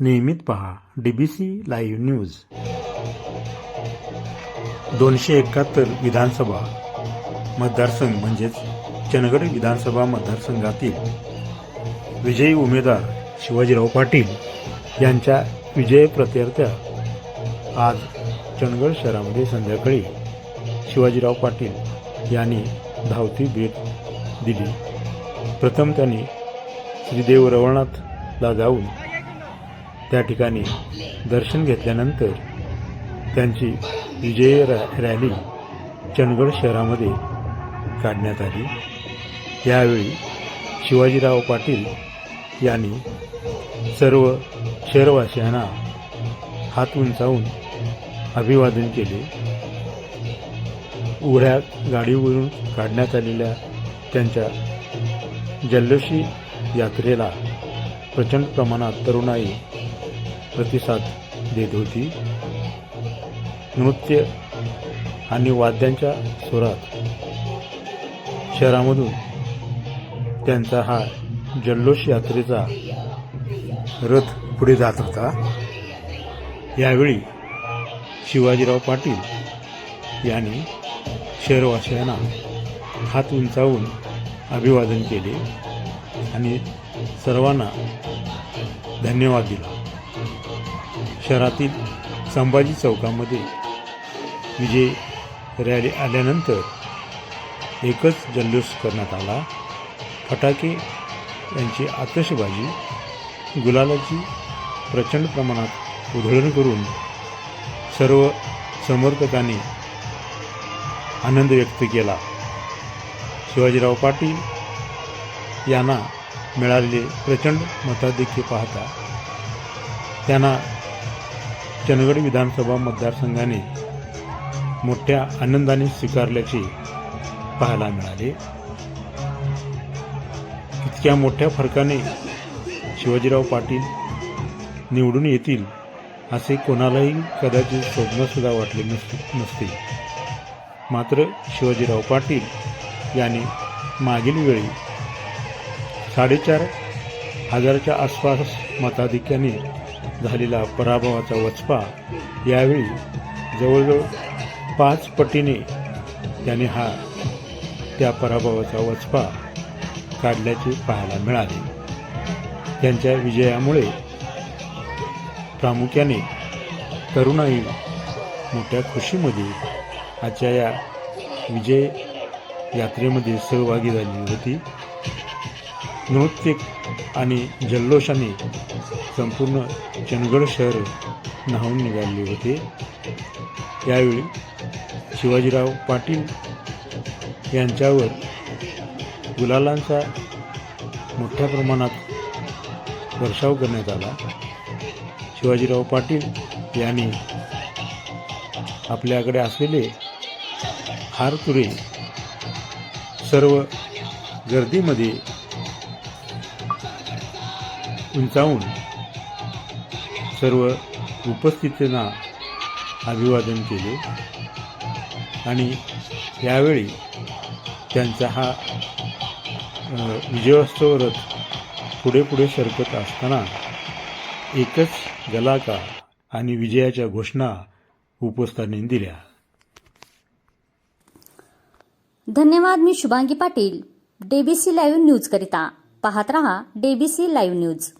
नियमित पहा DBC live news दोनशे एकाहत्तर विधानसभा मतदारसंघ म्हणजेच चंदगड विधानसभा मतदारसंघातील विजयी उमेदवार शिवाजीराव पाटील यांच्या विजय प्रत्यर्थ आज चंदगड शहरामध्ये संध्याकाळी शिवाजीराव पाटील यांनी धावती भेट दिली. प्रथम त्यांनी श्रीदेव रवळनाथला जाऊन त्या ठिकाणी दर्शन घेतल्यानंतर त्यांची विजय रॅ- रॅली चंदगड शहरामध्ये काढण्यात आली. यावेळी शिवाजीराव पाटील यांनी सर्व शहरवासियांना हात उंचावून अभिवादन केले. उघड्या गाडीवरून काढण्यात आलेल्या त्यांच्या जल्लोषी यात्रेला प्रचंड प्रमाणात तरुणाई प्रतिसाद देत होती. नृत्य आणि वाद्यांच्या स्वरात शहरामधून त्यांचा हा जल्लोष यात्रेचा रथ पुढे जात होता. यावेळी शिवाजीराव पाटील यांनी शहरवासियांना हात उंचावून अभिवादन केले आणि सर्वांना धन्यवाद दिला. शहरातील संभाजी चौकामध्ये विजय रॅली आल्यानंतर एकच जल्लोष करण्यात आला. फटाके यांची आतषबाजी गुलालाची प्रचंड प्रमाणात उधळण करून सर्व समर्थकांनी आनंद व्यक्त केला. शिवाजीराव पाटील यांना मिळालेले प्रचंड मताधिक्य पाहता त्यांना चंदगड विधानसभा मतदारसंघाने मोठ्या आनंदाने स्वीकारल्याचे पाहायला मिळाले. इतक्या मोठ्या फरकाने शिवाजीराव पाटील निवडून येतील असे कोणालाही कदाचित स्वप्नसुद्धा वाटले नस नसते. मात्र शिवाजीराव पाटील यांनी मागील वेळी साडेचार हजारच्या आसपास मताधिक्याने झालेला पराभवाचा वचपा यावेळी जवळजवळ पाच पटीने त्याने हा त्या पराभवाचा वचपा काढल्याचे पाहायला मिळाले. त्यांच्या विजयामुळे प्रामुख्याने तरुणाई मोठ्या खुशीमध्ये आजच्या या विजय यात्रेमध्ये सहभागी झाली होती. नृत्य आणि जल्लोषाने संपूर्ण चंदगड शहर न्हावून निघाले होते. यावेळी शिवाजीराव पाटील यांच्यावर गुलालांचा मोठ्या प्रमाणात वर्षाव करण्यात आला. शिवाजीराव पाटील यांनी आपल्याकडे असलेले हार तुरे सर्व गर्दीमध्ये उंचावून सर्व उपस्थितांना अभिवादन केले. आणि यावेळी त्यांचा हा विजयोत्सव रथ पुढे पुढे सरकत असताना एकच गलाका आणि विजयाच्या घोषणा उपस्थाने दिल्या. धन्यवाद मी Shubhangi Patil. DBC live news करिता पाहत रहा डेबीसी लाईव्ह न्यूज.